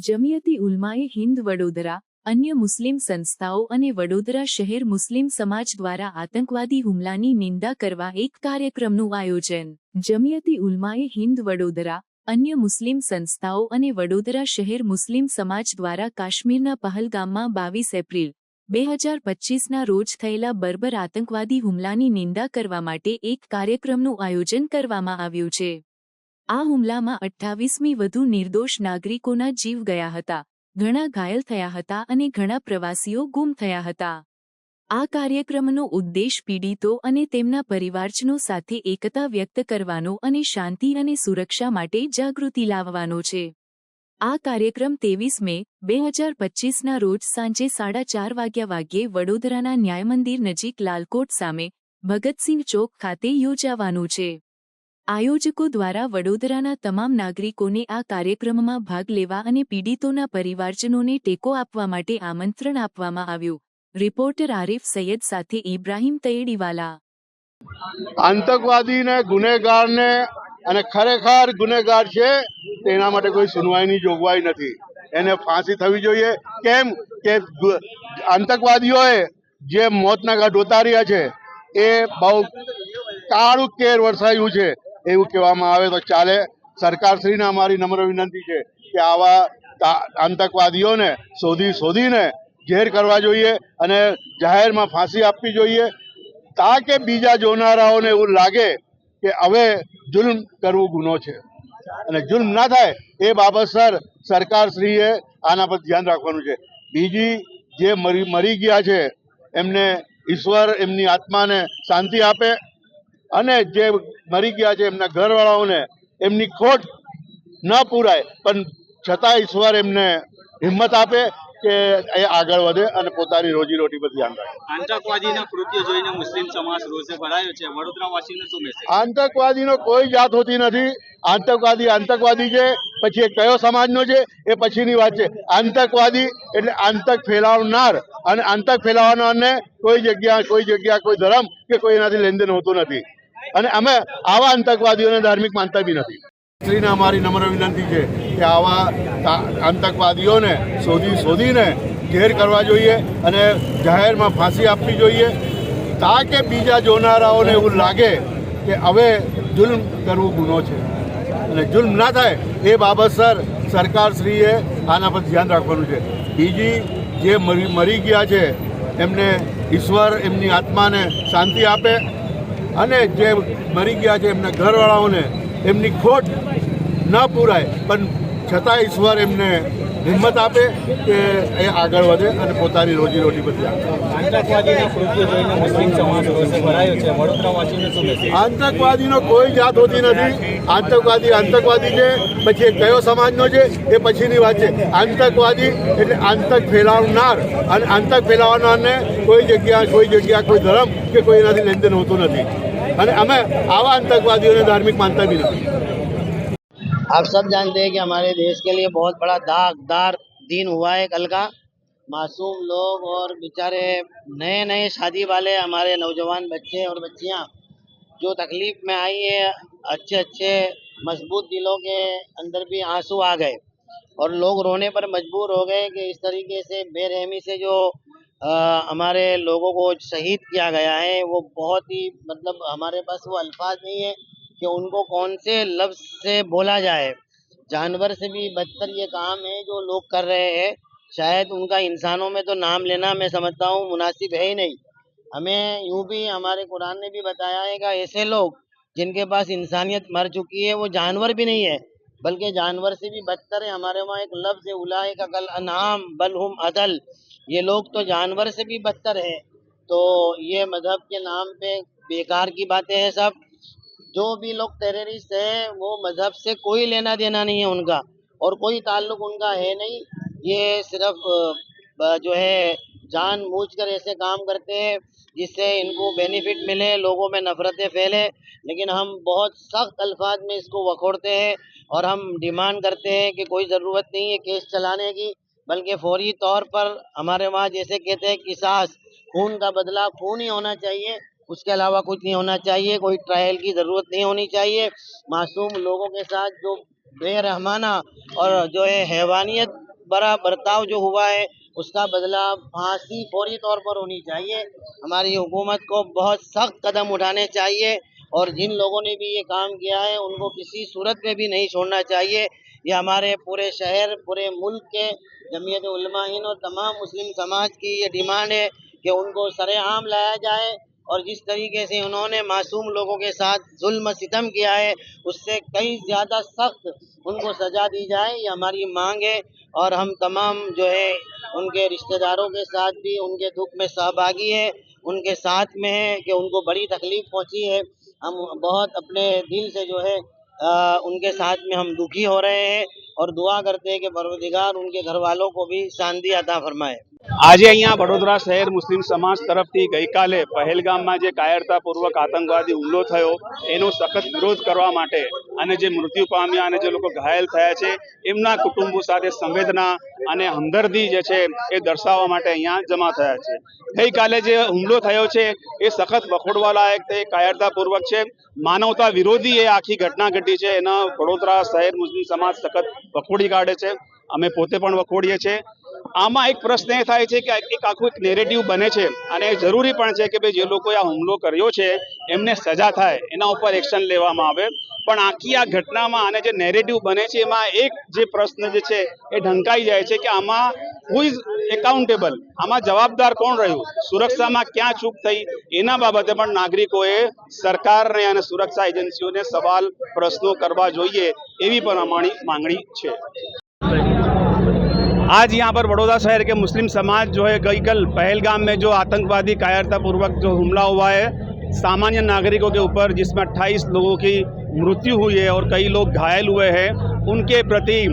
જમિયતી ઉલમાએ હિન્દ વડોદરા, અન્ય મુસ્લિમ સંસ્થાઓ અને વડોદરા શહેર મુસ્લિમ સમાજ દ્વારા આતંકવાદી હુમલાની નિંદા કરવા એક કાર્યક્રમનું આયોજન. જમિયતી ઉલમાએ હિન્દ વડોદરા, અન્ય મુસ્લિમ સંસ્થાઓ અને વડોદરા શહેર મુસ્લિમ સમાજ દ્વારા કાશ્મીરના પહલગામમાં બાવીસ એપ્રિલ, બે હજાર પચીસના રોજ થયેલા બર્બર આતંકવાદી હુમલાની નિંદા કરવા માટે એક કાર્યક્રમનું આયોજન કરવામાં આવ્યું છે. આ હુમલામાં અઠ્ઠાવીસમી વધુ નિર્દોષ નાગરિકોના જીવ ગયા હતા. ઘણા ઘાયલ થયા હતા અને ઘણા પ્રવાસીઓ ગુમ થયા હતા. આ કાર્યક્રમનો ઉદ્દેશ પીડિતો અને તેમના પરિવારજનો સાથે એકતા વ્યક્ત કરવાનો અને શાંતિ અને સુરક્ષા માટે જાગૃતિ લાવવાનો છે. આ કાર્યક્રમ ત્રેવીસ મે, બે હજાર પચીસના રોજ સાંજે સાડા ચાર વાગ્યા વાગ્યે વડોદરાના ન્યાયમંદિર નજીક લાલકોટ સામે ભગતસિંહ ચોક ખાતે યોજાવાનું છે. આયોજકો દ્વારા વડોદરાના તમામ નાગરિકોને આ કાર્યક્રમમાં ભાગ લેવા અને પીડિતોના પરિવારજનોને ટેકો આપવા માટે આમંત્રણ આપવામાં આવ્યું. રિપોર્ટર આરિફ સૈયદ સાથે ઇબ્રાહીમ તૈડીવાલા આતંકવાદીને ગુનેગારને અને ખરેખર ગુનેગાર છે, તેના માટે કોઈ સુનવાઈની જોગવાઈ નથી. એને ફાંસી થવી જોઈએ. કેમ કે આતંકવાદીઓએ જે મોતના ઘાટ ઉતાર્યા છે, એ બહુ કાળું કેર વરસાયું છે. એવું કહેવામાં આવે તો ચાલે. સરકારશ્રીને અમારી નમ્ર વિનંતી છે કે આવા આતંકવાદીઓને શોધી, શોધીને ઘેર કરવા જોઈએ અને જાહેરમાં ફાંસી આપવી જોઈએ તાકે બીજા જોનારાઓને એવું લાગે કે હવે જુલ્મ કરવું ગુનો છે. અને જુલ્મ ના થાય એ બાબત સર સરકારશ્રીએ આના પર ધ્યાન રાખવાનું છે. બીજી જે મરી મરી ગયા છે એમને ઈશ્વર એમની આત્માને શાંતિ આપે અને જે મરી ગયા છે એમના ઘરવાળાઓને એમની ખોટ ન પૂરાય પણ છતાં ઈશ્વર એમને હિંમત આપે કે એ આગળ વધે અને પોતાની રોજીરોટી પર ધ્યાન રાખે. આતંકવાદીના કૃત્ય જોઈને મુસ્લિમ સમાજ રોષે ભરાયો છે. વડોદરાવાસીને શું મેસેજ આતંકવાદીનો કોઈ જાત હોતી નથી. આતંકવાદી આતંકવાદી છે પછી એ કયો સમાજનો છે એ પછીની વાત છે. આતંકવાદી એટલે આતંક ફેલાવનાર અને આતંક ફેલાવનારને કોઈ જગ્યા કોઈ જગ્યા કોઈ ધર્મ કે કોઈ એનાથી લેનદેન હોતું નથી. અને અમે આવા આતંકવાદીઓને ધાર્મિક માનતા બી નથી. શ્રીને અમારી નમ્ર વિનંતી છે કે આવા આતંકવાદીઓને શોધી, શોધીને ઘેર કરવા જોઈએ અને જાહેરમાં ફાંસી આપવી જોઈએ તાકે બીજા જોનારાઓને એવું લાગે કે હવે જુલ્મ કરવું ગુનો છે. અને જુલ્મ ના થાય એ બાબત સર, સરકારશ્રીએ આના પર ધ્યાન રાખવાનું છે. બીજી જે મરી મરી ગયા છે એમને ઈશ્વર એમની આત્માને શાંતિ આપે અને જે મરી ગયા છે એમના ઘરવાળાઓને, એમની ખોટ ન પૂરાય. પણ છતાં ઈશ્વર એમને હિંમત આપે કે એ આગળ વધે અને પોતાની રોજીરોટી પર ધ્યાન આપે. આતંકવાદીના કોઈ જાત હોતી નથી. આતંકવાદી આતંકવાદી છે પછી કયો સમાજનો છે એ પછીની વાત છે. આતંકવાદી એટલે આતંક ફેલાવનાર. અને આતંક ફેલાવનારને કોઈ જગ્યા કોઈ જગ્યા કોઈ ધર્મ કે કોઈ એનાથી લેનદેન હોતું નથી. અને અમે આવા આતંકવાદીઓને ધાર્મિક માનતા બી નથી. आप सब जानते हैं कि हमारे देश के लिए बहुत बड़ा दागदार दिन हुआ है कल का। मासूम लोग और बेचारे नए नए शादी वाले हमारे नौजवान बच्चे और बच्चियाँ जो तकलीफ़ में आई है अच्छे अच्छे मज़बूत दिलों के अंदर भी आँसू आ गए और लोग रोने पर मजबूर हो गए कि इस तरीके से बेरहमी से जो अ, हमारे लोगों को शहीद किया गया है वो बहुत ही मतलब हमारे पास वो अल्फाज नहीं है। कि उनको कौन से लफ्ज से बोला जाए। जानवर से भी बदतर ये काम है जो लोग कर रहे हैं। शायद उनका इंसानों में तो नाम लेना मैं समझता हूँ, मुनासिब है ही नहीं। हमें यूँ भी हमारे कुरान ने भी बताया है कि ऐसे लोग जिनके पास इंसानियत मर चुकी है, वो जानवर भी नहीं है। बल्कि जानवर से भी बदतर है। हमारे वहाँ एक लफ्ज है उलाए का कल अनाम बलहुम अदल। ये लोग तो जानवर से भी बदतर है। तो ये मज़हब के नाम पे बेकार की बातें हैं सब। जो भी लोग टेररिस्ट हैं, वो मज़हब से कोई लेना देना नहीं है उनका और कोई ताल्लुक उनका है नहीं। ये सिर्फ़ जो है जान बूझ कर ऐसे काम करते हैं जिससे इनको बेनिफिट मिले, लोगों में नफरतें फैले। लेकिन हम बहुत सख्त अल्फाज में इसको वखोड़ते हैं और हम डिमांड करते हैं कि कोई ज़रूरत नहीं है केस चलाने की, बल्कि फौरी तौर पर हमारे वहाँ जैसे कहते हैं किसास खून का बदला खून ही होना चाहिए। उसके अलावा कुछ नहीं होना चाहिए, कोई ट्रायल की ज़रूरत नहीं होनी चाहिए। मासूम लोगों के साथ जो बेरहमाना और जो है हैवानियत बड़ा बर्ताव जो हुआ है, उसका बदला फांसी फौरी तौर पर होनी चाहिए। हमारी हुकूमत को बहुत सख्त कदम उठाने चाहिए और जिन लोगों ने भी ये काम किया है, उनको किसी सूरत में भी नहीं छोड़ना चाहिए। ये हमारे पूरे शहर, पूरे मुल्क के जमीयत उलमा और तमाम मुस्लिम समाज की ये डिमांड है कि उनको सरेआम लाया जाए। और जिस तरीके से उन्होंने मासूम लोगों के साथ जुल्म सितम किया है, उससे कई ज़्यादा सख्त उनको सजा दी जाए, ये हमारी मांग है। और हम तमाम जो है, उनके रिश्तेदारों के साथ भी, उनके दुख में सहभागी है, उनके साथ में है कि उनको बड़ी तकलीफ़ पहुँची है। हम बहुत अपने दिल से जो है उनके साथ में हम दुखी हो रहे हैं और दुआ करते हैं कि परवदिगार उनके घर वालों को भी शांति अता फरमाए આજે અહીંયા વડોદરા શહેર મુસ્લિમ સમાજ તરફથી ગઈકાલે પહેલગામમાં જે કાયરતાપૂર્વક આતંકવાદી હુમલો થયો એનો સખત વિરોધ કરવા માટે અને જે મૃત્યુ પામ્યા અને જે લોકો ઘાયલ થયા છે, એમના કુટુંબો સાથે સંવેદના અને હમદર્દી જે છે, એ દર્શાવવા માટે અહીંયા જમા થયા છે. ગઈકાલે જે હુમલો થયો છે, એ સખત વખોડવા લાયક તે કાયરતાપૂર્વક છે. માનવતા વિરોધી એ આખી ઘટના ઘટી છે. એના વડોદરા શહેર મુસ્લિમ સમાજ સખત વખોડી કાઢે છે. અમે પોતે પણ વખોડીએ છીએ. આમાં એક પ્રશ્ન એ થાય છે કે એક આખું એક નેરેટિવ બને છે અને એ જરૂરી પણ છે કે ભાઈ જે લોકોએ આ હુમલો કર્યો છે, એમને સજા થાય, એના ઉપર એક્શન લેવામાં આવે. પણ આખી આ ઘટનામાં અને જે નેરેટિવ બને છે, એમાં એક જે પ્રશ્ન જે છે એ ઢંકાઈ જાય છે કે આમાં હુ ઇઝ એકાઉન્ટેબલ આમાં જવાબદાર કોણ રહ્યું? સુરક્ષામાં ક્યાં ચૂક થઈ? એના બાબતે પણ નાગરિકોએ સરકારને અને સુરક્ષા એજન્સીઓને સવાલ, પ્રશ્નો કરવા જોઈએ એવી પણ અમારી માંગણી છે. आज यहाँ पर बड़ौदा शहर के मुस्लिम समाज जो है गई कल पहलगाम में जो आतंकवादी कायरतापूर्वक जो हमला हुआ है सामान्य नागरिकों के ऊपर जिसमें 28 लोगों की मृत्यु हुई है और कई लोग घायल हुए हैं। उनके प्रति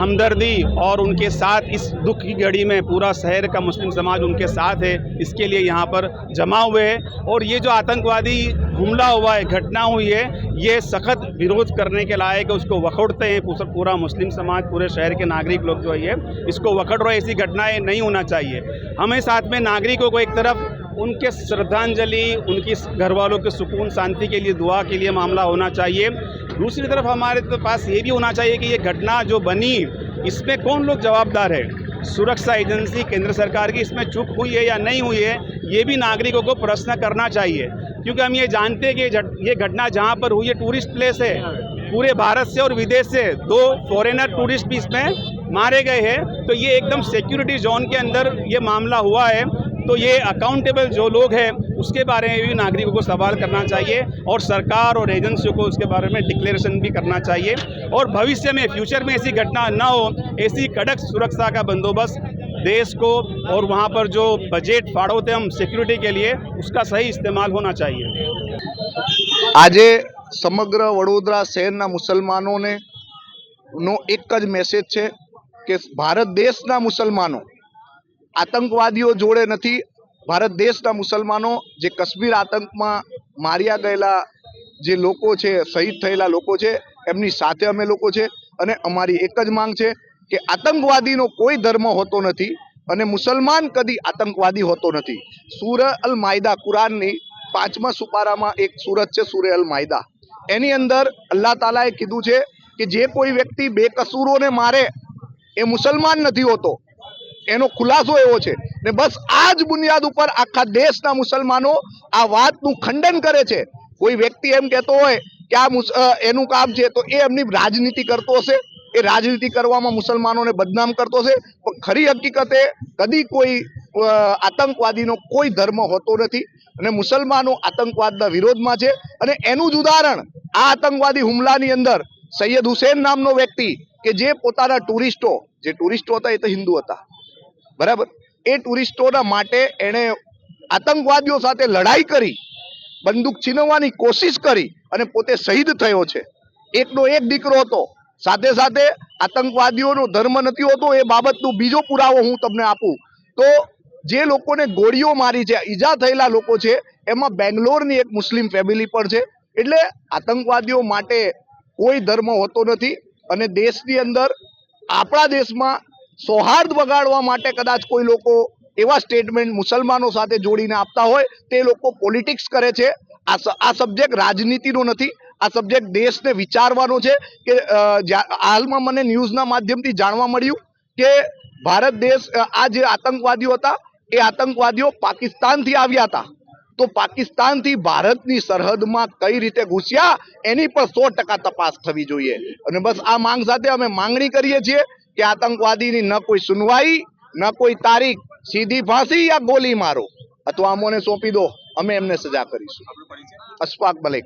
हमदर्दी और उनके साथ इस दुख की घड़ी में पूरा शहर का मुस्लिम समाज उनके साथ है, इसके लिए यहाँ पर जमा हुए हैं। और ये जो आतंकवादी हमला हुआ है, घटना हुई है, ये सख्त विरोध करने के लायक उसको वखोड़ते हैं पूरा- पूरा मुस्लिम समाज, पूरे शहर के नागरिक लोग जो है, इसको वखड़ रहे ऐसी घटनाएँ नहीं होना चाहिए। हमें साथ में नागरिकों को एक तरफ़ उनके श्रद्धांजलि, उनकी घर वालों के सुकून, शांति के लिए, दुआ के लिए मामला होना चाहिए। दूसरी तरफ़ हमारे तो पास ये भी होना चाहिए कि ये घटना जो बनी, इसमें कौन लोग जवाबदार है? सुरक्षा एजेंसी, केंद्र सरकार की इसमें चूक हुई है या नहीं हुई है, ये भी नागरिकों को प्रश्न करना चाहिए। क्योंकि हम ये जानते हैं कि ये घटना जहाँ पर हुई है, टूरिस्ट प्लेस है। पूरे भारत से और विदेश से दो फॉरेनर टूरिस्ट भी इसमें मारे गए हैं। तो ये एकदम सिक्योरिटी जोन के अंदर ये मामला हुआ है। तो ये अकाउंटेबल जो लोग हैं उसके बारे में भी नागरिकों को सवाल करना चाहिए और सरकार और एजेंसियों को उसके बारे में डिक्लेरेशन भी करना चाहिए और भविष्य में फ्यूचर में ऐसी घटना न हो ऐसी कड़क सुरक्षा का बंदोबस्त देश को और वहाँ पर जो बजट फाड़ोते हम सिक्योरिटी के लिए उसका सही इस्तेमाल होना चाहिए આજે સમગ્ર વડોદરા શહેરના મુસલમાનોને નો એક જ મેસેજ છે કે ભારત દેશના મુસલમાનો આતંકવાદીઓ જોડે નથી. ભારત દેશના મુસલમાનો જે કાશ્મીર આતંકમાં માર્યા ગયેલા જે લોકો છે, શહીદ થયેલા લોકો છે, એમની સાથે અમે લોકો છે અને અમારી એક જ માંગ છે કે આતંકવાદીનો કોઈ ધર્મ હોતો નથી અને મુસલમાન કદી આતંકવાદી હોતો નથી. સુર અલ માયદા કુરાનની પાંચમા સુપારામાં એક સુરત છે, સુરે અલ માયદા. એની અંદર અલ્લાહ તાલાએ કીધું છે કે જે કોઈ વ્યક્તિ બેકસૂરોને મારે એ મુસલમાન નથી હોતો એનો ખુલાસો એવો છે. ને બસ આ જ બુનિયાદ ઉપર આખા દેશના મુસલમાનો આ વાતનું ખંડન કરે છે. કોઈ વ્યક્તિ એમ કહેતો હોય કે આ એનું કામ છે, તો એ એમની રાજનીતિ કરતો હશે. એ રાજનીતિ કરવામાં મુસલમાનોને બદનામ કરતો હશે. પણ ખરી હકીકતે કદી કોઈ આતંકવાદીનો કોઈ ધર્મ હોતો નથી અને મુસલમાનો આતંકવાદના વિરોધમાં છે. અને એનું જ ઉદાહરણ આ આતંકવાદી હુમલાની અંદર સૈયદ હુસેન નામનો વ્યક્તિ કે જે પોતાના ટુરિસ્ટો, જે ટુરિસ્ટો હતા એ તો હિન્દુ હતા. બરાબર? એ ટુરિસ્ટોના માટે એણે આતંકવાદીઓ સાથે લડાઈ કરી, બંદૂક છીનવવાની કોશિશ કરી અને પોતે શહીદ થયો છે. એકનો એક દીકરો હતો. સાથે સાથે આતંકવાદીઓનો ધર્મ નથી હોતો એ બાબતનો બીજો પુરાવો હું તમને આપું. તો જે લોકોને ગોળીઓ મારી છે, ઈજા થયેલા લોકો છે, એમાં બેંગ્લોરની એક મુસ્લિમ ફેમિલી પણ છે. એટલે આતંકવાદીઓ માટે કોઈ ધર્મ હોતો નથી અને દેશની અંદર આપણા દેશમાં સૌહાર્દ વગાડવા માટે કદાચ કોઈ લોકો એવા સ્ટેટમેન્ટ મુસલમાનો સાથે જોડીને આપતા હોય, તે લોકો પોલિટિક્સ કરે છે. આ સબ્જેક્ટ રાજનીતિનો નથી. આ સબ્જેક્ટ દેશને વિચારવાનો છે કે હાલમાં મને ન્યૂઝના માધ્યમથી જાણવા મળ્યું કે ભારત દેશ આ જે આતંકવાદીઓ હતા, એ આતંકવાદીઓ પાકિસ્તાનથી આવ્યા હતા. તો પાકિસ્તાનથી ભારતની સરહદમાં કઈ રીતે ઘૂસ્યા, એની પણ સો ટકા તપાસ થવી જોઈએ. અને બસ આ માંગ સાથે અમે માંગણી કરીએ છીએ કે આતંકવાદીની ન કોઈ સુનવાઈ, ન કોઈ તારીખ સીધી ફાંસી યા ગોલી મારો. અથવા અમોને સોંપી દો, અમે એમને સજા કરીશું. અશફાક મલિક.